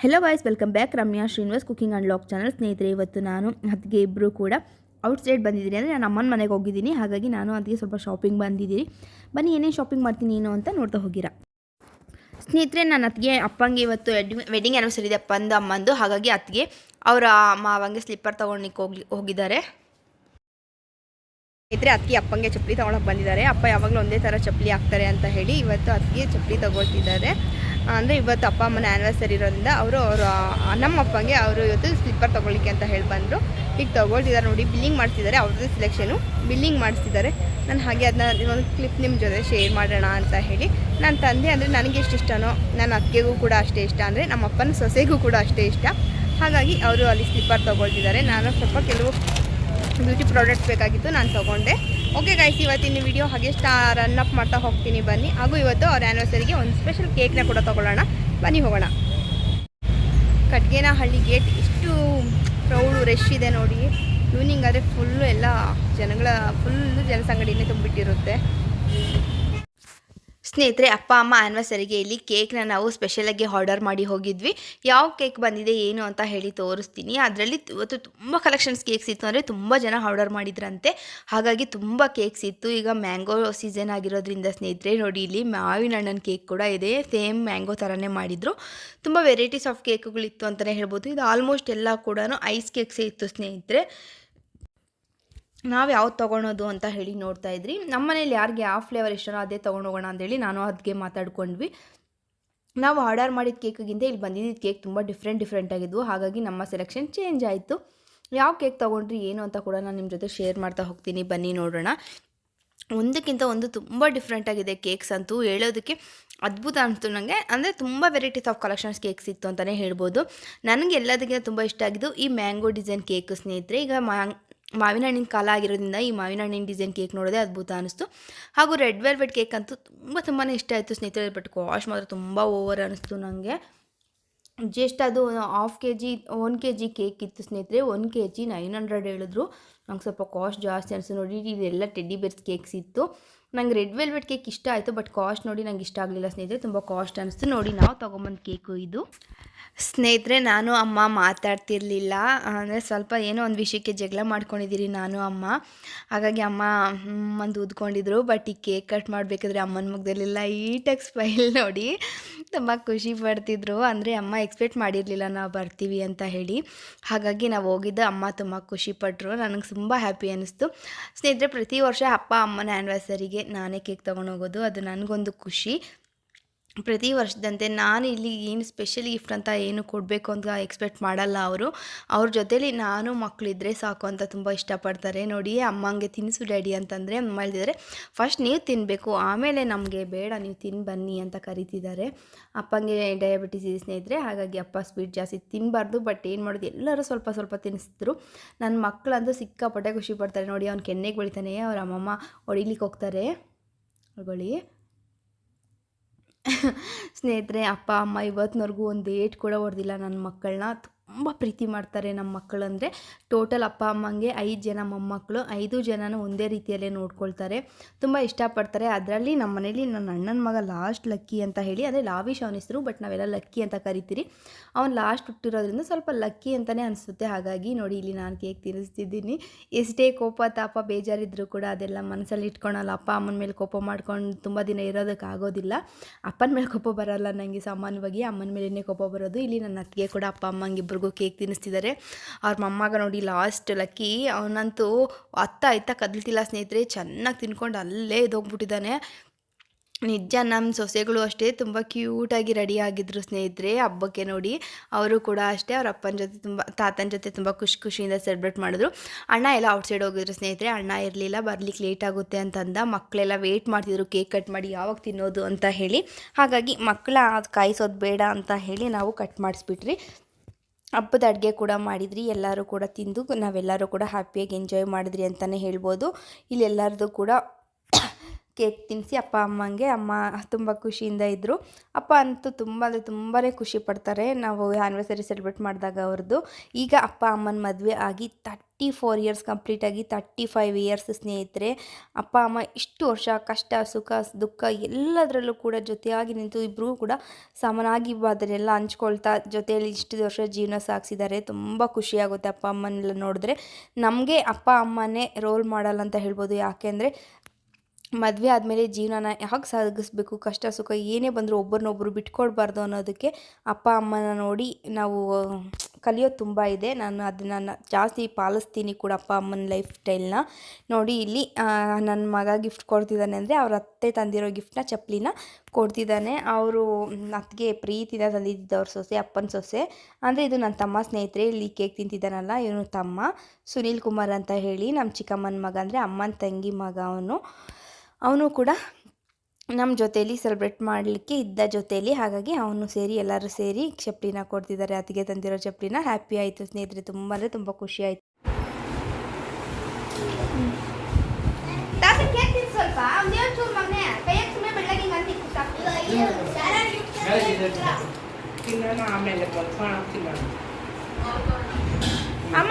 Hello voice welcome back Ramya Srinivas cooking and vlog channel ಸ್ನೇಹಿತರೆ, ಇವತ್ತು ನಾನು ಅದಕ್ಕೆ ಇಬ್ಬರು ಕೂಡ ಔಟ್ಸೈಡ್ ಬಂದಿದ್ದೀನಿ ಅಂದರೆ ನಾನು ಅಮ್ಮನ ಮನೆಗೆ ಹೋಗಿದ್ದೀನಿ. ಹಾಗಾಗಿ ನಾನು ಅದಕ್ಕೆ ಸ್ವಲ್ಪ ಶಾಪಿಂಗ್ ಬಂದಿದ್ದೀನಿ ಬನ್ನಿ, ಏನೇನು ಶಾಪಿಂಗ್ ಮಾಡ್ತೀನಿ, ಏನು ಅಂತ ನೋಡ್ತಾ ಹೋಗಿರ. ಸ್ನೇಹಿತರೆ ನನ್ನ ಅತ್ತಿಗೆ ಅಪ್ಪಂಗೆ ಇವತ್ತು ವೆಡ್ಡಿಂಗ್ ಆ್ಯನಿವರ್ಸರಿ ಇದೆ, ಅಪ್ಪಂದು, ಅಮ್ಮಂದು. ಹಾಗಾಗಿ ಅತ್ತಿಗೆ ಅವರ ಮಾವಂಗೆ ಸ್ಲಿಪ್ಪರ್ ತೊಗೊಂಡಿಕ್ಕೆ ಹೋಗಿ ಹೋಗಿದ್ದಾರೆ. ಸ್ನೇಹಿತರೆ, ಅತ್ತಿಗೆ ಅಪ್ಪಂಗೆ ಚಪ್ಪಲಿ ತೊಗೊಳಕ್ಕೆ ಬಂದಿದ್ದಾರೆ. ಅಪ್ಪ ಯಾವಾಗಲೂ ಒಂದೇ ಥರ ಚಪ್ಪಲಿ ಹಾಕ್ತಾರೆ ಅಂತ ಹೇಳಿ ಇವತ್ತು ಅತ್ತಿಗೆ ಚಪ್ಪಲಿ ತೊಗೊಳ್ತಿದ್ದಾರೆ. ಅಂದರೆ ಇವತ್ತು ಅಪ್ಪ ಅಮ್ಮನ ಆ್ಯನಿವರ್ಸರಿ ಇರೋದ್ರಿಂದ ಅವರು ಅವರು ನಮ್ಮ ಅಪ್ಪಂಗೆ ಅವರು ಇವತ್ತು ಸ್ಲಿಪ್ಪರ್ ತೊಗೊಳ್ಳಿಕ್ಕೆ ಅಂತ ಹೇಳಿ ಬಂದರು. ಈಗ ತೊಗೊಳ್ತಿದ್ದಾರೆ ನೋಡಿ ಬಿಲ್ಲಿಂಗ್ ಮಾಡ್ತಿದ್ದಾರೆ, ಅವ್ರದ್ದು ಸಿಲೆಕ್ಷನು ಬಿಲ್ಲಿಂಗ್ ಮಾಡಿಸಿದ್ದಾರೆ ನಾನು ಹಾಗೆ ಅದನ್ನ ಒಂದು ಕ್ಲಿಪ್ ನಿಮ್ಮ ಜೊತೆ ಶೇರ್ ಮಾಡೋಣ ಅಂತ ಹೇಳಿ. ನನ್ನ ತಂದೆ ಅಂದರೆ ನನಗೆ ಎಷ್ಟು ಇಷ್ಟನೋ, ನನ್ನ ಅತ್ತೆಗೂ ಕೂಡ ಅಷ್ಟೇ ಇಷ್ಟ. ಅಂದರೆ ನಮ್ಮ ಅಪ್ಪನ ಸೊಸೆಗೂ ಕೂಡ ಅಷ್ಟೇ ಇಷ್ಟ. ಹಾಗಾಗಿ ಅವರು ಅಲ್ಲಿ ಸ್ಲಿಪ್ಪರ್ ತೊಗೊಳ್ತಿದ್ದಾರೆ. ನಾನು ಸ್ವಲ್ಪ ಕೆಲವು ಬ್ಯೂಟಿ ಪ್ರಾಡಕ್ಟ್ಸ್ ಬೇಕಾಗಿತ್ತು, ನಾನು ತೊಗೊಂಡೆ. ಓಕೆ ಗೈಸ್ ಇವತ್ತಿನ ವಿಡಿಯೋ ಹಾಗೆ ಸ್ಟಾ ರನ್ ಅಪ್ ಮಾಡ್ತಾ ಹೋಗ್ತೀನಿ. ಬನ್ನಿ. ಹಾಗೂ ಇವತ್ತು ಅವ್ರ ಆ್ಯನಿವರ್ಸರಿಗೆ ಒಂದು ಸ್ಪೆಷಲ್ ಕೇಕ್ನ ಕೂಡ ತೊಗೊಳ್ಳೋಣ. ಬನ್ನಿ, ಹೋಗೋಣ. ಕಟ್ಗೇನಹಳ್ಳಿ ಗೇಟ್ ಇಷ್ಟು ಪ್ರೌಡು ರಶ್ ಇದೆ ನೋಡಿ. ಈವ್ನಿಂಗ್ ಆದರೆ ಫುಲ್ಲು ಎಲ್ಲ ಜನಗಳ ಫುಲ್ಲು ಜನಸಂಗಡಿನೇ ತುಂಬಿಟ್ಟಿರುತ್ತೆ. ಸ್ನೇಹಿತರೆ, ಅಪ್ಪ, ಅಮ್ಮ ಆ್ಯನಿವರ್ಸರಿಗೆ ಇಲ್ಲಿ ಕೇಕ್ನ ನಾವು ಸ್ಪೆಷಲಾಗಿ ಆರ್ಡರ್ ಮಾಡಿ ಹೋಗಿದ್ವಿ. ಯಾವ ಕೇಕ್ ಬಂದಿದೆ, ಏನು ಅಂತ ಹೇಳಿ ತೋರಿಸ್ತೀನಿ. ಅದರಲ್ಲಿ ಇವತ್ತು ತುಂಬ ಕಲೆಕ್ಷನ್ಸ್ ಕೇಕ್ಸ್ ಇತ್ತು. ಅಂದರೆ ತುಂಬ ಜನ ಆರ್ಡರ್ ಮಾಡಿದ್ರಂತೆ. ಹಾಗಾಗಿ ತುಂಬ ಕೇಕ್ಸ್ ಇತ್ತು. ಈಗ ಮ್ಯಾಂಗೋ ಸೀಸನ್ ಆಗಿರೋದ್ರಿಂದ ಸ್ನೇಹಿತರೆ, ನೋಡಿ ಇಲ್ಲಿ ಮಾವಿನ ಹಣ್ಣನ ಕೇಕ್ ಕೂಡ ಇದೆ. ಸೇಮ್ ಮ್ಯಾಂಗೋ ಥರನೇ ಮಾಡಿದರು. ತುಂಬ ವೆರೈಟೀಸ್ ಆಫ್ ಕೇಕ್ಗಳಿತ್ತು ಅಂತಲೇ ಹೇಳ್ಬೋದು. ಇದು ಆಲ್ಮೋಸ್ಟ್ ಎಲ್ಲ ಕೂಡ ಐಸ್ ಕೇಕ್ಸೇ ಇತ್ತು ಸ್ನೇಹಿತರೆ. ನಾವು ಯಾವ್ದು ತೊಗೊಳೋದು ಅಂತ ಹೇಳಿ ನೋಡ್ತಾ ಇದ್ರಿ. ನಮ್ಮ ಮನೇಲಿ ಯಾರಿಗೆ ಯಾವ ಫ್ಲೇವರ್ ಇಷ್ಟನೋ ಅದೇ ತೊಗೊಂಡೋಗೋಣ ಅಂತೇಳಿ ನಾನು ಅದಕ್ಕೆ ಮಾತಾಡ್ಕೊಂಡ್ವಿ. ನಾವು ಆರ್ಡರ್ ಮಾಡಿದ ಕೇಕಿಗಿಂತ ಇಲ್ಲಿ ಬಂದಿದ್ದ ಕೇಕ್ ತುಂಬ ಡಿಫ್ರೆಂಟ್ ಡಿಫ್ರೆಂಟ್ ಆಗಿದ್ವು. ಹಾಗಾಗಿ ನಮ್ಮ ಸೆಲೆಕ್ಷನ್ ಚೇಂಜ್ ಆಯಿತು. ಯಾವ ಕೇಕ್ ತೊಗೊಂಡ್ರಿ, ಏನು ಅಂತ ಕೂಡ ನಾನು ನಿಮ್ಮ ಜೊತೆ ಶೇರ್ ಮಾಡ್ತಾ ಹೋಗ್ತೀನಿ. ಬನ್ನಿ ನೋಡೋಣ. ಒಂದಕ್ಕಿಂತ ಒಂದು ತುಂಬ ಡಿಫ್ರೆಂಟ್ ಆಗಿದೆ ಕೇಕ್ಸ್ ಅಂತೂ ಹೇಳೋದಕ್ಕೆ ಅದ್ಭುತ ಅನಿಸ್ತು ನನಗೆ ಅಂದರೆ ತುಂಬ ವೆರೈಟೀಸ್ ಆಫ್ ಕಲೆಕ್ಷನ್ಸ್ ಕೇಕ್ಸ್ ಇತ್ತು ಅಂತಲೇ ಹೇಳ್ಬೋದು. ನನಗೆ ಎಲ್ಲದಕ್ಕಿಂತ ತುಂಬ ಇಷ್ಟ ಆಗಿದ್ದು ಈ ಮ್ಯಾಂಗೋ ಡಿಸೈನ್ ಕೇಕ್ ಸ್ನೇಹಿತರೆ. ಈಗ ಮ್ಯಾಂಗ್ ಮಾವಿನ ಹಣ್ಣಿನ ಕಾಲ ಆಗಿರೋದ್ರಿಂದ ಈ ಮಾವಿನ ಹಣ್ಣಿನ ಡಿಸೈನ್ ಕೇಕ್ ನೋಡೋದೇ ಅದ್ಭುತ ಅನಿಸ್ತು. ಹಾಗೂ ರೆಡ್ ವೆಲ್ವೆಟ್ ಕೇಕ್ ಅಂತೂ ತುಂಬ ತುಂಬಾ ಇಷ್ಟ ಆಯಿತು ಸ್ನೇಹಿತರೆ, ಬಟ್ ಕಾಸ್ಟ್ ಮಾತ್ರ ತುಂಬ ಓವರ್ ಅನ್ನಿಸ್ತು ನನಗೆ ಜಸ್ಟ್ ಅದು half K G one K G cake ಇತ್ತು ಸ್ನೇಹಿತರೆ one K G nine hundred ಹೇಳಿದ್ರು. ನಂಗೆ ಸ್ವಲ್ಪ ಕಾಸ್ಟ್ ಜಾಸ್ತಿ ಅನಿಸ್ತು ನೋಡಿ ಇದೆಲ್ಲ ಟೆಡ್ಡಿ ಬೇರ್ಸ್ ಕೇಕ್ಸ್ ಇತ್ತು. ನಂಗೆ ರೆಡ್ ವೆಲ್ವೆಟ್ ಕೇಕ್ ಇಷ್ಟ ಆಯಿತು ಬಟ್ ಕಾಸ್ಟ್ ನೋಡಿ ನಂಗೆ ಇಷ್ಟ ಆಗಲಿಲ್ಲ ಸ್ನೇಹಿತರೆ, ತುಂಬ ಕಾಸ್ಟ್ ಅನಿಸ್ತು. ನೋಡಿ, ನಾವು ತೊಗೊಂಬಂದು ಕೇಕು ಇದು. ಸ್ನೇಹಿತರೆ, ನಾನು, ಅಮ್ಮ ಮಾತಾಡ್ತಿರ್ಲಿಲ್ಲ. ಅಂದರೆ ಸ್ವಲ್ಪ ಏನೋ ಒಂದು ವಿಷಯಕ್ಕೆ ಜಗಳ ಮಾಡ್ಕೊಂಡಿದ್ದೀರಿ ನಾನು, ಅಮ್ಮ. ಹಾಗಾಗಿ ಅಮ್ಮ ಒಂದು ಊದ್ಕೊಂಡಿದ್ರು ಬಟ್ ಈ ಕೇಕ್ ಕಟ್ ಮಾಡಬೇಕಾದ್ರೆ ಅಮ್ಮನ ಮುಗ್ದಲ್ಲಿಲ್ಲ ಈಟಾಗಿ ಫೈಲ್ ನೋಡಿ. ತುಂಬ ಖುಷಿ ಪಡ್ತಿದ್ರು. ಅಂದರೆ ಅಮ್ಮ ಎಕ್ಸ್ಪೆಕ್ಟ್ ಮಾಡಿರಲಿಲ್ಲ ನಾವು ಬರ್ತೀವಿ ಅಂತ ಹೇಳಿ. ಹಾಗಾಗಿ ನಾವು ಹೋಗಿದ್ದ ಅಮ್ಮ ತುಂಬ ಖುಷಿಪಟ್ಟರು ನನಗೆ ತುಂಬ ಹ್ಯಾಪಿ ಅನ್ನಿಸ್ತು ಸ್ನೇಹಿತರೆ, ಪ್ರತಿ ವರ್ಷ ಅಪ್ಪ ಅಮ್ಮನ ಆ್ಯನಿವರ್ಸರಿಗೆ ನಾನೇ ಕೇಕ್ ತೊಗೊಂಡು ಹೋಗೋದು. ಅದು ನನಗೊಂದು ಖುಷಿ. ಪ್ರತಿ ವರ್ಷದಂತೆ ನಾನು ಇಲ್ಲಿ ಏನು ಸ್ಪೆಷಲ್ ಗಿಫ್ಟ್ ಅಂತ ಏನು ಕೊಡಬೇಕು ಅಂತ ಎಕ್ಸ್ಪೆಕ್ಟ್ ಮಾಡಲ್ಲ ಅವರು. ಅವ್ರ ಜೊತೇಲಿ ನಾನು ಮಕ್ಕಳಿದ್ರೆ ಸಾಕು ಅಂತ ತುಂಬ ಇಷ್ಟಪಡ್ತಾರೆ. ನೋಡಿ, ಅಮ್ಮಂಗೆ ತಿನ್ನಿಸು ಡ್ಯಾಡಿ ಅಂತಂದರೆ ಅಮ್ಮ ಹೇಳ್ತಿದ್ದಾರೆ ಫಸ್ಟ್ ನೀವು ತಿನ್ನಬೇಕು ಆಮೇಲೆ ನಮಗೆ ಬೇಡ, ನೀವು ತಿನ್ ಬನ್ನಿ ಅಂತ ಕರಿತಿದ್ದಾರೆ. ಅಪ್ಪಂಗೆ ಡಯಾಬಿಟಿಸ್ ಇದೆ ಸ್ನೇಹಿತರೆ, ಹಾಗಾಗಿ ಅಪ್ಪ ಸ್ವೀಟ್ ಜಾಸ್ತಿ ತಿನ್ನಬಾರ್ದು ಬಟ್ ಏನು ಮಾಡೋದು, ಎಲ್ಲರೂ ಸ್ವಲ್ಪ ಸ್ವಲ್ಪ ತಿನ್ನಿಸಿದ್ರು ನನ್ನ ಮಕ್ಕಳಂತೂ ಸಿಕ್ಕಾಪಟ್ಟೆ ಖುಷಿ ಪಡ್ತಾರೆ. ನೋಡಿ, ಅವ್ನು ಕೆನ್ನೆಗೆ ಬೆಳಿತಾನೆ, ಅವ್ರ ಅಮ್ಮಮ್ಮ ಹೊಡಿಲಿಕ್ಕೆ ಹೋಗ್ತಾರೆ. ಹೊಗಳಿ ಸ್ನೇಹಿತರೆ ಅಪ್ಪ ಅಮ್ಮ ಇವತ್ತಿನವರೆಗೂ ಒಂದು ಏಟ್ ಕೂಡ ಹೊಡೆದಿಲ್ಲ ನನ್ನ ಮಕ್ಕಳನ್ನ ತುಂಬ ಪ್ರೀತಿ ಮಾಡ್ತಾರೆ ನಮ್ಮ ಮಕ್ಕಳು ಅಂದರೆ. ಟೋಟಲ್ ಅಪ್ಪ, ಅಮ್ಮಂಗೆ ಐದು ಜನ ಮೊಮ್ಮಕ್ಕಳು ಐದು ಜನನೂ ಒಂದೇ ರೀತಿಯಲ್ಲೇ ನೋಡ್ಕೊಳ್ತಾರೆ. ತುಂಬ ಇಷ್ಟಪಡ್ತಾರೆ. ಅದರಲ್ಲಿ ನಮ್ಮ ಮನೇಲಿ ನನ್ನ ಅಣ್ಣನ ಮಗ ಲಾಸ್ಟ್ ಲಕ್ಕಿ ಅಂತ ಹೇಳಿ, ಅಂದರೆ ಲಾವಿಶ್ ಅವನ ಹೆಸರು ಬಟ್ ನಾವೆಲ್ಲ ಲಕ್ಕಿ ಅಂತ ಕರಿತೀರಿ. ಅವನು ಲಾಸ್ಟ್ ಹುಟ್ಟಿರೋದ್ರಿಂದ ಸ್ವಲ್ಪ ಲಕ್ಕಿ ಅಂತಲೇ ಅನಿಸುತ್ತೆ. ಹಾಗಾಗಿ ನೋಡಿ, ಇಲ್ಲಿ ನಾನು ಕೇಕ್ ತಿನ್ನಿಸ್ತಿದ್ದೀನಿ ಎಷ್ಟೇ ಕೋಪ, ತಾಪ ಬೇಜಾರಿದ್ದರೂ ಕೂಡ ಅದೆಲ್ಲ ಮನಸ್ಸಲ್ಲಿ ಇಟ್ಕೊಳಲ್ಲ. ಅಪ್ಪ, ಅಮ್ಮನ ಮೇಲೆ ಕೋಪ ಮಾಡ್ಕೊಂಡು ತುಂಬ ದಿನ ಇರೋದಕ್ಕೆ ಆಗೋದಿಲ್ಲ. ಅಪ್ಪನ ಮೇಲೆ ಕೋಪ ಬರೋಲ್ಲ. ನನಗೆ ಸಾಮಾನ್ಯವಾಗಿ ಅಮ್ಮನ ಮೇಲೇ ಕೋಪ ಬರೋದು. ಇಲ್ಲಿ ನನ್ನ ಅತ್ತಿಗೆ ಕೂಡ ಅಪ್ಪ, ಅಮ್ಮಂಗೆ ಇಬ್ಬರಿಗೂ ಕೇಕ್ ತಿನ್ನಿಸ್ತಿದ್ದಾರೆ. ಅವ್ರ ಮೊಮ್ಮಗ ನೋಡಿ ಲಾಸ್ಟ್ ಲಕ್ಕಿ ಅವನಂತೂ ಅತ್ತ ಇತ್ತ ಕದಲ್ತಿಲ್ಲ ಸ್ನೇಹಿತರೆ, ಚೆನ್ನಾಗಿ ತಿನ್ಕೊಂಡು ಅಲ್ಲೇ ಇದೋಗ್ಬಿಟ್ಟಿದ್ದಾನೆ ನಿಜ ನಮ್ಮ ಸೊಸೆಗಳು ಅಷ್ಟೇ ತುಂಬ ಕ್ಯೂಟಾಗಿ ಆಗಿದ್ರು ಸ್ನೇಹಿತರೆ ಹಬ್ಬಕ್ಕೆ ನೋಡಿ. ಅವರು ಕೂಡ ಅಷ್ಟೇ ಅವ್ರ ಅಪ್ಪನ ಜೊತೆ ತುಂಬ, ತಾತನ ಜೊತೆ ತುಂಬ ಖುಷಿ ಖುಷಿಯಿಂದ ಸೆಲೆಬ್ರೇಟ್ ಮಾಡಿದ್ರು. ಅಣ್ಣ ಎಲ್ಲ ಔಟ್ಸೈಡ್ ಹೋಗಿದ್ರು ಸ್ನೇಹಿತರೆ, ಅಣ್ಣ ಇರಲಿಲ್ಲ ಬರ್ಲಿಕ್ಕೆ ಲೇಟ್ ಆಗುತ್ತೆ ಅಂತಂದ ಮಕ್ಕಳೆಲ್ಲ ವೇಟ್ ಮಾಡ್ತಿದ್ರು ಕೇಕ್ ಕಟ್ ಮಾಡಿ ಯಾವಾಗ ತಿನ್ನೋದು ಅಂತ ಹೇಳಿ. ಹಾಗಾಗಿ ಮಕ್ಕಳ ಅದು ಕಾಯಿಸೋದು ಬೇಡ ಅಂತ ಹೇಳಿ ನಾವು ಕಟ್ ಮಾಡಿಸ್ಬಿಟ್ರಿ. ಹಬ್ಬದ ಅಡುಗೆ ಕೂಡ ಮಾಡಿದ್ರಿ, ಎಲ್ಲರೂ ಕೂಡ ತಿಂದು ನಾವೆಲ್ಲರೂ ಕೂಡ ಹ್ಯಾಪಿಯಾಗಿ ಎಂಜಾಯ್ ಮಾಡಿದ್ರಿ ಅಂತಲೇ ಹೇಳ್ಬೋದು. ಇಲ್ಲಿ ಎಲ್ಲರದು ಕೂಡ ಕೇಕ್ ತಿನ್ನಿಸಿ ಅಪ್ಪ ಅಮ್ಮಂಗೆ ಅಮ್ಮ ತುಂಬ ಖುಷಿಯಿಂದ ಇದ್ದರು ಅಪ್ಪ ಅಂತೂ ತುಂಬ ಅಂದರೆ ತುಂಬಾ ಖುಷಿ ಪಡ್ತಾರೆ. ನಾವು ಆ್ಯನಿವರ್ಸರಿ ಸೆಲೆಬ್ರೇಟ್ ಮಾಡಿದಾಗ ಅವ್ರದ್ದು ಈಗ ಅಪ್ಪ ಅಮ್ಮನ ಮದುವೆ ಆಗಿ ತರ್ಟಿ ಫೋರ್ ಇಯರ್ಸ್ ಕಂಪ್ಲೀಟಾಗಿ ತರ್ಟಿ ಫೈವ್ ಇಯರ್ಸ್ ಸ್ನೇಹಿತರೆ. ಅಪ್ಪ, ಅಮ್ಮ ಇಷ್ಟು ವರ್ಷ ಕಷ್ಟ, ಸುಖ, ದುಃಖ ಎಲ್ಲದರಲ್ಲೂ ಕೂಡ ಜೊತೆಯಾಗಿ ನಿಂತು ಇಬ್ಬರೂ ಕೂಡ ಸಮನಾಗಿ ಅದನ್ನೆಲ್ಲ ಹಂಚ್ಕೊಳ್ತಾ ಜೊತೆಯಲ್ಲಿ ಇಷ್ಟು ವರ್ಷ ಜೀವನ ಸಾಗಿಸಿದ್ದಾರೆ. ತುಂಬ ಖುಷಿಯಾಗುತ್ತೆ ಅಪ್ಪ ಅಮ್ಮನೆಲ್ಲ ನೋಡಿದ್ರೆ. ನಮಗೆ ಅಪ್ಪ ಅಮ್ಮನೇ ರೋಲ್ ಮಾಡಲ್ಲ ಅಂತ ಹೇಳ್ಬೋದು. ಯಾಕೆಂದರೆ ಮದುವೆ ಆದಮೇಲೆ ಜೀವನನ ಯಾಕೆ ಸಾಗಿಸ್ಬೇಕು, ಕಷ್ಟ ಸುಖ ಏನೇ ಬಂದರೂ ಒಬ್ಬರನ್ನೊಬ್ಬರು ಬಿಟ್ಕೊಡ್ಬಾರ್ದು ಅನ್ನೋದಕ್ಕೆ ಅಪ್ಪ, ಅಮ್ಮನ ನೋಡಿ ನಾವು ಕಲಿಯೋದು ತುಂಬ ಇದೆ. ನಾನು ಅದನ್ನು ಜಾಸ್ತಿ ಪಾಲಿಸ್ತೀನಿ ಕೂಡ ಅಪ್ಪ, ಅಮ್ಮನ ಲೈಫ್ ಸ್ಟೈಲ್ನ ನೋಡಿ ಇಲ್ಲಿ ನನ್ನ ಮಗ ಗಿಫ್ಟ್ ಕೊಡ್ತಿದ್ದಾನೆ ಅಂದರೆ ಅವ್ರ ಅತ್ತೆ ತಂದಿರೋ ಗಿಫ್ಟ್ನ ಚಪ್ಪಲಿನ ಕೊಡ್ತಿದ್ದಾನೆ ಅವರು ಅತ್ತಿಗೆ ಪ್ರೀತಿನ ತಂದಿದ್ದು ಅವ್ರ ಸೊಸೆ, ಅಪ್ಪನ ಸೊಸೆ. ಅಂದರೆ ಇದು ನನ್ನ ತಮ್ಮ ಸ್ನೇಹಿತರೆ, ಇಲ್ಲಿ ಕೇಕ್ ತಿಂತಿದ್ದಾನಲ್ಲ, ಇವನು ತಮ್ಮ. ಸುನೀಲ್ ಕುಮಾರ್ ಅಂತ ಹೇಳಿ ನಮ್ಮ ಚಿಕ್ಕಮ್ಮನ ಮಗ ಅಂದರೆ ಅಮ್ಮನ ತಂಗಿ ಮಗ ಅವನು. ಅವನು ಕೂಡ ನಮ್ಮ ಜೊತೇಲಿ ಸೆಲೆಬ್ರೇಟ್ ಮಾಡಲಿಕ್ಕೆ ಇದ್ದ ಜೊತೇಲಿ ಹಾಗಾಗಿ ಅವನು ಸೇರಿ ಎಲ್ಲರೂ ಸೇರಿ ಚಪ್ಪಲಿನ ಕೊಡ್ತಿದ್ದಾರೆ. ಅತ್ತಿಗೆ ತಂದಿರೋ ಚಪ್ಪಲಿನ ಹ್ಯಾಪಿ ಆಯಿತು ಸ್ನೇಹಿತರೆ ತುಂಬ ಅಂದರೆ ತುಂಬ ಖುಷಿ ಆಯಿತು. ಅಮ್ಮ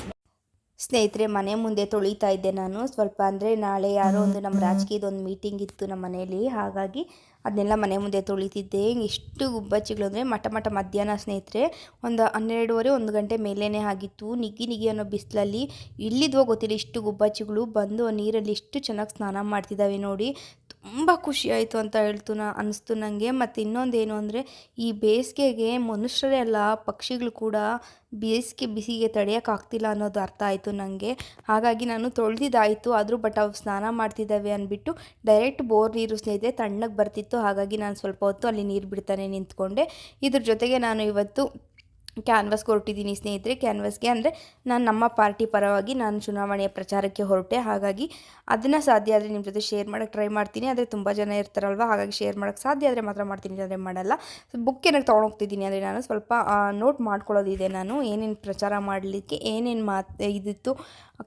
ಸ್ನೇಹಿತರೆ ಮನೆ ಮುಂದೆ ತೊಳಿತಾ ಇದ್ದೆ ನಾನು. ಸ್ವಲ್ಪ ಅಂದರೆ ನಾಳೆ ಯಾರೋ ಒಂದು ನಮ್ಮ ರಾಜಕೀಯದ ಒಂದು ಮೀಟಿಂಗ್ ಇತ್ತು ನಮ್ಮ ಮನೆಯಲ್ಲಿ. ಹಾಗಾಗಿ ಅದನ್ನೆಲ್ಲ ಮನೆ ಮುಂದೆ ತೊಳಿತಿದ್ದೆ. ಎಷ್ಟು ಗುಬ್ಬಚ್ಚಿಗಳು ಅಂದರೆ ಮಠ ಮಠ ಮಧ್ಯಾಹ್ನ ಸ್ನೇಹಿತರೆ ಒಂದು ಹನ್ನೆರಡುವರೆ ಒಂದು ಗಂಟೆ ಮೇಲೇ ಆಗಿತ್ತು. ನಿಗಿ ನಿಗಿ ಅನ್ನೋ ಬಿಸಿಲಲ್ಲಿ ಇಲ್ಲಿದ್ವೋ ಗೊತ್ತಿಲ್ಲ ಇಷ್ಟು ಗುಬ್ಬಚ್ಚಿಗಳು ಬಂದು ನೀರಲ್ಲಿ ಎಷ್ಟು ಚೆನ್ನಾಗಿ ಸ್ನಾನ ಮಾಡ್ತಿದ್ದಾವೆ ನೋಡಿ. ತುಂಬ ಖುಷಿ ಆಯಿತು ಅಂತ ಹೇಳ್ತು ನಾ ಅನ್ನಿಸ್ತು ನನಗೆ ಮತ್ತು ಇನ್ನೊಂದೇನು ಅಂದರೆ, ಈ ಬೇಸಿಗೆಗೆ ಮನುಷ್ಯರೇ ಅಲ್ಲ, ಪಕ್ಷಿಗಳು ಕೂಡ ಬೇಸಿಗೆ ಬಿಸಿಗೆ ತಡೆಯೋಕ್ಕಾಗ್ತಿಲ್ಲ ಅನ್ನೋದು ಅರ್ಥ ಆಯಿತು ನನಗೆ ಹಾಗಾಗಿ ನಾನು ತೊಳೆದಿದ್ದಾಯಿತು, ಆದರೂ ಬಟ್ ಅವು ಸ್ನಾನ ಮಾಡ್ತಿದ್ದಾವೆ ಅಂದ್ಬಿಟ್ಟು ಡೈರೆಕ್ಟ್ ಬೋರ್ ನೀರು ಸ್ನೇಹಿತರೆ ತಣ್ಣಗೆ ಬರ್ತಿತ್ತು. ಹಾಗಾಗಿ ನಾನು ಸ್ವಲ್ಪ ಹೊತ್ತು ಅಲ್ಲಿ ನೀರು ಬಿಡ್ತಾನೆ ನಿಂತ್ಕೊಂಡೆ. ಇದ್ರ ಜೊತೆಗೆ ನಾನು ಇವತ್ತು ಕ್ಯಾನ್ವಾಸ್ಗೆ ಹೊರಟಿದ್ದೀನಿ ಸ್ನೇಹಿತರೆ. ಕ್ಯಾನ್ವಸ್ಗೆ ಅಂದರೆ ನಾನು ನಮ್ಮ ಪಾರ್ಟಿ ಪರವಾಗಿ ನಾನು ಚುನಾವಣೆಯ ಪ್ರಚಾರಕ್ಕೆ ಹೊರಟೆ. ಹಾಗಾಗಿ ಅದನ್ನು ಸಾಧ್ಯ ಆದರೆ ನಿಮ್ಮ ಜೊತೆ ಶೇರ್ ಮಾಡೋಕ್ಕೆ ಟ್ರೈ ಮಾಡ್ತೀನಿ. ಆದರೆ ತುಂಬ ಜನ ಇರ್ತಾರಲ್ವ, ಹಾಗಾಗಿ ಶೇರ್ ಮಾಡೋಕ್ಕೆ ಸಾಧ್ಯ ಆದರೆ ಮಾತ್ರ ಮಾಡ್ತೀನಿ ಅಂದರೆ ಮಾಡಲ್ಲ. ಬುಕ್ ಏನಕ್ಕೆ ತೊಗೊಂಡು ಹೋಗ್ತಿದ್ದೀನಿ ಅಂದರೆ ನಾನು ಸ್ವಲ್ಪ ನೋಟ್ ಮಾಡ್ಕೊಳ್ಳೋದಿದೆ ನಾನು. ಏನೇನು ಪ್ರಚಾರ ಮಾಡಲಿಕ್ಕೆ, ಏನೇನು ಮಾತು ಇದಿತ್ತು.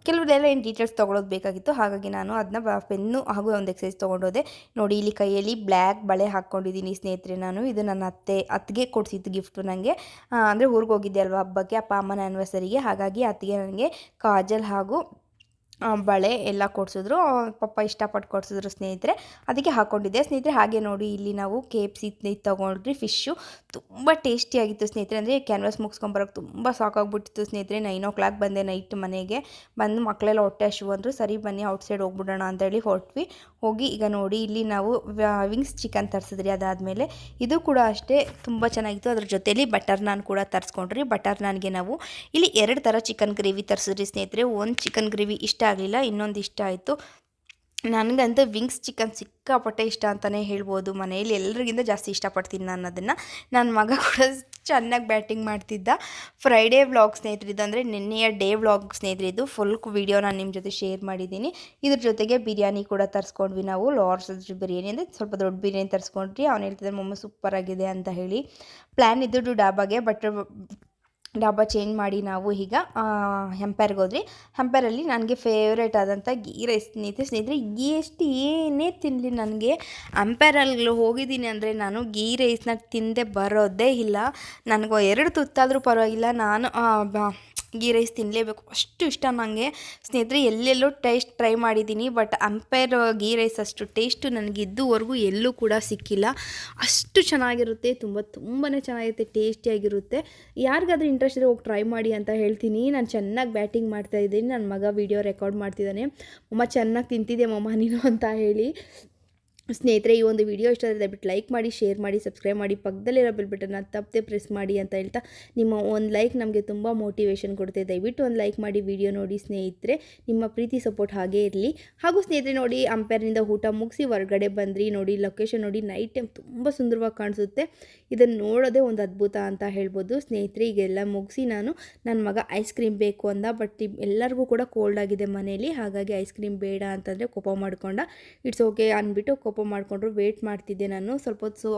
ಕೆಲವರೆಲ್ಲ ಏನು ಡೀಟೇಲ್ಸ್ ತೊಗೊಳೋದು ಬೇಕಾಗಿತ್ತು. ಹಾಗಾಗಿ ನಾನು ಅದನ್ನ ಪೆನ್ನು ಹಾಗೂ ಒಂದು ಎಕ್ಸೈಸ್ ತೊಗೊಂಡೋದೆ ನೋಡಿ, ಇಲ್ಲಿ ಕೈಯಲ್ಲಿ ಬ್ಲ್ಯಾಕ್ ಬಳೆ ಹಾಕ್ಕೊಂಡಿದ್ದೀನಿ ಸ್ನೇಹಿತರೆ ನಾನು. ಇದು ನನ್ನ ಅತ್ತೆ, ಅತ್ತಿಗೆ ಕೊಡಿಸಿದ್ದು ಗಿಫ್ಟು ನನಗೆ ಅಂದರೆ ಊರಿಗೆ ಹೋಗಿದ್ದೆ ಅಲ್ವಾ ಹಬ್ಬಕ್ಕೆ ಅಪ್ಪ, ಅಮ್ಮನ ಆ್ಯನಿವರ್ಸರಿಗೆ ಹಾಗಾಗಿ ಅತ್ತಿಗೆ ನನಗೆ ಕಾಜಲ್ ಹಾಗೂ ಬಳೆ ಎಲ್ಲ ಕೊಡಿಸಿದ್ರು. ಪಪ್ಪ ಇಷ್ಟಪಟ್ಟು ಕೊಡಿಸಿದ್ರು ಸ್ನೇಹಿತರೆ. ಅದಕ್ಕೆ ಹಾಕ್ಕೊಂಡಿದ್ದೆ ಸ್ನೇಹಿತರೆ, ಹಾಗೆ ನೋಡಿ, ಇಲ್ಲಿ ನಾವು ಕೆ ಎಫ್ ಸಿ ತೊಗೊಂಡ್ರಿ ಫಿಶ್ಶು ತುಂಬ ಟೇಸ್ಟಿಯಾಗಿತ್ತು ಸ್ನೇಹಿತರೆ. ಅಂದರೆ ಕ್ಯಾನ್ವಾಸ್ ಮುಗಿಸ್ಕೊಂಬರೋಕೆ ತುಂಬ ಸಾಕಾಗ್ಬಿಟ್ಟಿತ್ತು ಸ್ನೇಹಿತರೆ. ನೈನ್ ಓ ಕ್ಲಾಕ್ ಬಂದೆ ನೈಟ್ ಮನೆಗೆ. ಬಂದು ಮಕ್ಕಳೆಲ್ಲ ಹೊಟ್ಟೆ ಹಶು ಅಂದರು, ಸರಿ ಬನ್ನಿ ಔಟ್ಸೈಡ್ ಹೋಗ್ಬಿಡೋಣ ಅಂತೇಳಿ ಹೊರಟ್ವಿ ಹೋಗಿ ಈಗ ನೋಡಿ, ಇಲ್ಲಿ ನಾವು ವಿಂಗ್ಸ್ ಚಿಕನ್ ತರಿಸಿದ್ರಿ ಅದಾದಮೇಲೆ. ಇದು ಕೂಡ ಅಷ್ಟೇ ತುಂಬ ಚೆನ್ನಾಗಿತ್ತು. ಅದ್ರ ಜೊತೆಯಲ್ಲಿ ಬಟರ್ ನಾನ್ ಕೂಡ ತರಿಸ್ಕೊಂಡ್ರಿ. ಬಟರ್ ನಾನ್ಗೆ ನಾವು ಇಲ್ಲಿ ಎರಡು ಥರ ಚಿಕನ್ ಗ್ರೇವಿ ತರಿಸಿದ್ರಿ ಸ್ನೇಹಿತರೆ. ಒಂದು ಚಿಕನ್ ಗ್ರೇವಿ ಇಷ್ಟ ಆಗಲಿಲ್ಲ, ಇನ್ನೊಂದು ಇಷ್ಟ ಆಯಿತು. ನನಗಂತೂ ವಿಂಗ್ಸ್ ಚಿಕನ್ ಸಿಕ್ಕಾಪಟ್ಟೆ ಇಷ್ಟ ಅಂತಲೇ ಹೇಳ್ಬೋದು. ಮನೆಯಲ್ಲಿ ಎಲ್ಲರಿಗಿಂತ ಜಾಸ್ತಿ ಇಷ್ಟಪಡ್ತೀನಿ ನಾನು ಅದನ್ನು. ನನ್ನ ಮಗ ಕೂಡ ಚೆನ್ನಾಗಿ ಬ್ಯಾಟಿಂಗ್ ಮಾಡ್ತಿದ್ದ. ಫ್ರೈಡೇ ವ್ಲಾಗ್ ಸ್ನೇಹಿತರಿದ್ದು ಅಂದರೆ ನಿನ್ನೆಯ ಡೇ ವ್ಲಾಗ್ ಸ್ನೇಹಿತರಿದ್ದು ಫುಲ್ ವಿಡಿಯೋ ನಾನು ನಿಮ್ಮ ಜೊತೆ ಶೇರ್ ಮಾಡಿದ್ದೀನಿ. ಇದ್ರ ಜೊತೆಗೆ ಬಿರಿಯಾನಿ ಕೂಡ ತರಿಸ್ಕೊಂಡ್ವಿ ನಾವು. ಲಾರ್ಸ್ ಬಿರಿಯಾನಿ ಅಂದರೆ ಸ್ವಲ್ಪ ದೊಡ್ಡ ಬಿರಿಯಾನಿ ತರಿಸ್ಕೊಂಡ್ರಿ ಅವ್ನು ಹೇಳ್ತಿದ್ದೆ ಮೊಮ್ಮ ಸೂಪರ್ ಆಗಿದೆ ಅಂತ ಹೇಳಿ. ಪ್ಲ್ಯಾನ್ ಇದ್ದು ಡಾಬಾಗೆ ಬಟ್ ಡಬ್ಬ ಚೇಂಜ್ ಮಾಡಿ ನಾವು ಈಗ ಹೆಂಪೈರ್ಗೆ ಹೋದ್ವಿ. ಹೆಂಪೈರಲ್ಲಿ ನನಗೆ ಫೇವ್ರೇಟ್ ಆದಂಥ ಗೀ ರೈಸ್ ಸ್ನೇಹಿತರೆ ಗೀ ಎಷ್ಟು ಏನೇ ತಿನ್ನಲಿ ನನಗೆ. ಹಂಪೈರಲ್ಲಿ ಹೋಗಿದ್ದೀನಿ ಅಂದರೆ ನಾನು ಗೀ ರೈಸ್ನ ತಿಂದೆ ಬರೋದೇ ಇಲ್ಲ. ನನಗೆ ಎರಡು ತುತ್ತಾದರೂ ಪರವಾಗಿಲ್ಲ. ನಾನು ಗೀ ರೈಸ್ ತಿನ್ನಲೇಬೇಕು ಅಷ್ಟು ಇಷ್ಟ ನನಗೆ ಸ್ನೇಹಿತರೆ, ಎಲ್ಲೆಲ್ಲೋ ಟೇಸ್ಟ್ ಟ್ರೈ ಮಾಡಿದ್ದೀನಿ. ಬಟ್ ಅಂಪೈರ್, ಗೀ ರೈಸ್ ಅಷ್ಟು ಟೇಸ್ಟು ನನಗೆ ಎಲ್ಲೂ ಕೂಡ ಸಿಕ್ಕಿಲ್ಲ. ಅಷ್ಟು ಚೆನ್ನಾಗಿರುತ್ತೆ. ತುಂಬ ತುಂಬಾ ಚೆನ್ನಾಗಿರುತ್ತೆ. ಟೇಸ್ಟಿಯಾಗಿರುತ್ತೆ. ಯಾರಿಗಾದ್ರೂ ಇಂಟ್ರೆಸ್ಟ್ ಇದ್ದರೆ ಹೋಗಿ ಟ್ರೈ ಮಾಡಿ ಅಂತ ಹೇಳ್ತೀನಿ. ನಾನು ಚೆನ್ನಾಗಿ ಬ್ಯಾಟಿಂಗ್ ಮಾಡ್ತಾ ಇದ್ದೀನಿ. ನನ್ನ ಮಗ ವೀಡಿಯೋ ರೆಕಾರ್ಡ್ ಮಾಡ್ತಿದ್ದಾನೆ. ಅಮ್ಮ ಚೆನ್ನಾಗಿ ತಿಂತಿದ್ದೆ ಮಮ್ಮ ನೀನು ಅಂತ ಹೇಳಿ. ಸ್ನೇಹಿತರೆ, ಈ ಒಂದು ವಿಡಿಯೋ ಇಷ್ಟ ಆದರೆ ದಯವಿಟ್ಟು ಲೈಕ್ ಮಾಡಿ ಶೇರ್ ಮಾಡಿ ಸಬ್ಸ್ಕ್ರೈಬ್ ಮಾಡಿ, ಪಕ್ಕದಲ್ಲಿರೋ ಬೆಲ್ ಬಟನ್ನ ತಪ್ಪದೆ ಪ್ರೆಸ್ ಮಾಡಿ ಅಂತ ಹೇಳ್ತಾ ನಿಮ್ಮ ಒಂದು ಲೈಕ್ ನಮಗೆ ತುಂಬ ಮೋಟಿವೇಶನ್ ಕೊಡುತ್ತೆ. ದಯವಿಟ್ಟು ಒಂದು ಲೈಕ್ ಮಾಡಿ ವಿಡಿಯೋ ನೋಡಿ ಸ್ನೇಹಿತರೆ, ನಿಮ್ಮ ಪ್ರೀತಿ ಸಪೋರ್ಟ್ ಹಾಗೇ ಇರಲಿ. ಹಾಗೂ ಸ್ನೇಹಿತರೆ, ನೋಡಿ ಅಂಪೇರ್ನಿಂದ ಊಟ ಮುಗಿಸಿ ಹೊರಗಡೆ ಬಂದ್ರಿ, ನೋಡಿ ಲೊಕೇಶನ್ ನೋಡಿ ನೈಟ್ ಟೈಮ್ ತುಂಬ ಸುಂದರವಾಗಿ ಕಾಣಿಸುತ್ತೆ. ಇದನ್ನು ನೋಡೋದೇ ಒಂದು ಅದ್ಭುತ ಅಂತ ಹೇಳ್ಬೋದು. ಸ್ನೇಹಿತರೆ, ಈಗೆಲ್ಲ ಮುಗಿಸಿ ನಾನು ನನ್ನ ಮಗ ಐಸ್ ಕ್ರೀಮ್ ಬೇಕು ಅಂದ ಬಟ್ ಎಲ್ಲರಿಗೂ ಕೂಡ ಕೋಲ್ಡ್ ಆಗಿದೆ ಮನೆಯಲ್ಲಿ, ಹಾಗಾಗಿ ಐಸ್ ಕ್ರೀಮ್ ಬೇಡ ಅಂತಂದರೆ ಕೋಪ ಮಾಡ್ಕೊಂಡ ಇಟ್ಸ್ ಓಕೆ ಅಂದ್ಬಿಟ್ಟು ಮಾಡಿಕೊಂಡ್ರು ವೇಟ್ ಮಾಡ್ತಿದ್ದೆ ನಾನು. ಸ್ವಲ್ಪ ಹೊತ್ತು ಸೊ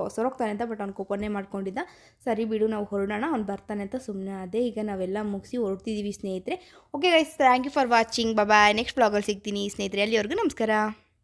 ಅಂತ ಬಟ್ ಅವ್ನು ಕೋಪನೇ ಮಾಡ್ಕೊಂಡಿದ್ದ. ಸರಿ ಬಿಡು, ನಾವು ಹೊರಡೋಣ, ಅವ್ನು ಬರ್ತಾನೆ ಅಂತ ಸುಮ್ಮನೆ ಅದೇ ಈಗ ನಾವೆಲ್ಲ ಮುಗಿಸಿ ಹೊರಡ್ತಿದ್ದೀವಿ ಸ್ನೇಹಿತರೆ. Okay guys thank you for watching bye next ಬ್ಲಾಗಲ್ಲಿ ಸಿಗ್ತೀನಿ ಸ್ನೇಹಿತರೆ. ಅಲ್ಲಿವರೆಗೂ ನಮಸ್ಕಾರ.